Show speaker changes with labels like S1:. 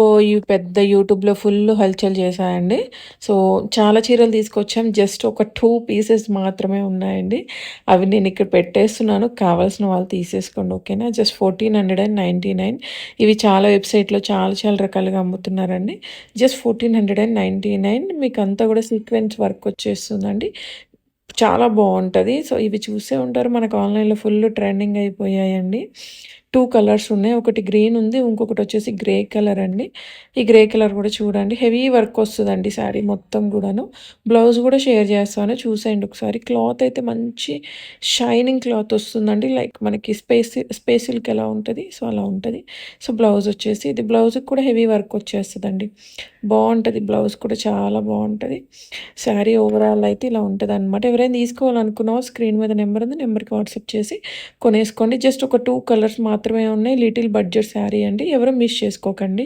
S1: అబ్బో! ఈ పెద్ద యూట్యూబ్‌లో ఫుల్ హల్చల్ చేశాయండి. సో, చాలా చీరలు తీసుకొచ్చాం. జస్ట్ ఒక టూ పీసెస్ మాత్రమే ఉన్నాయండి. అవి నేను ఇక్కడ పెట్టేస్తున్నాను. కావాల్సిన వాళ్ళు తీసేసుకోండి. ఓకేనా? జస్ట్ 1499 ఇవి చాలా వెబ్‌సైట్‌లో చాలా చాలా రకాలుగా అమ్ముతున్నారండి. Just fourteen hundred and ninety nine మీకు అంతా కూడా సీక్వెన్స్ వర్క్ వచ్చేస్తుందండి. చాలా బాగుంటుంది సో, ఇవి చూసే ఉంటారు. మనకు ఆన్‌లైన్‌లో ఫుల్ ట్రెండింగ్ అయిపోయాయండి. టూ కలర్స్ ఉన్నాయి. ఒకటి గ్రీన్ ఉంది. ఇంకొకటి వచ్చేసి గ్రే కలర్ అండి. ఈ గ్రే కలర్ కూడా చూడండి. హెవీ వర్క్ వస్తుందండి శారీ మొత్తం కూడాను బ్లౌజ్ కూడా షేర్ చేస్తాను. చూసేయండి ఒకసారి. క్లాత్ అయితే మంచి షైనింగ్ క్లాత్ వస్తుందండి. లైక్ మనకి స్పేసి స్పేస్ సిల్క్ ఎలా ఉంటుంది సో, అలా ఉంటుంది సో, బ్లౌజ్ వచ్చేసి ఇది బ్లౌజ్‌కి కూడా హెవీ వర్క్ వచ్చేస్తుందండి బాగుంటుంది బ్లౌజ్ కూడా చాలా బాగుంటుంది శారీ ఓవరాల్ అయితే ఇలా ఉంటుంది అనమాట ఎవరైనా తీసుకోవాలనుకున్న స్క్రీన్ మీద నెంబర్ ఉంది. నెంబర్‌కి వాట్సాప్ చేసి కొనేసుకోండి. జస్ట్ ఒక టూ కలర్స్ మాత్రం మాత్రమే ఉన్నాయి. లిటిల్ బడ్జెట్ శారీ అండి. ఎవరు మిస్ చేసుకోకండి.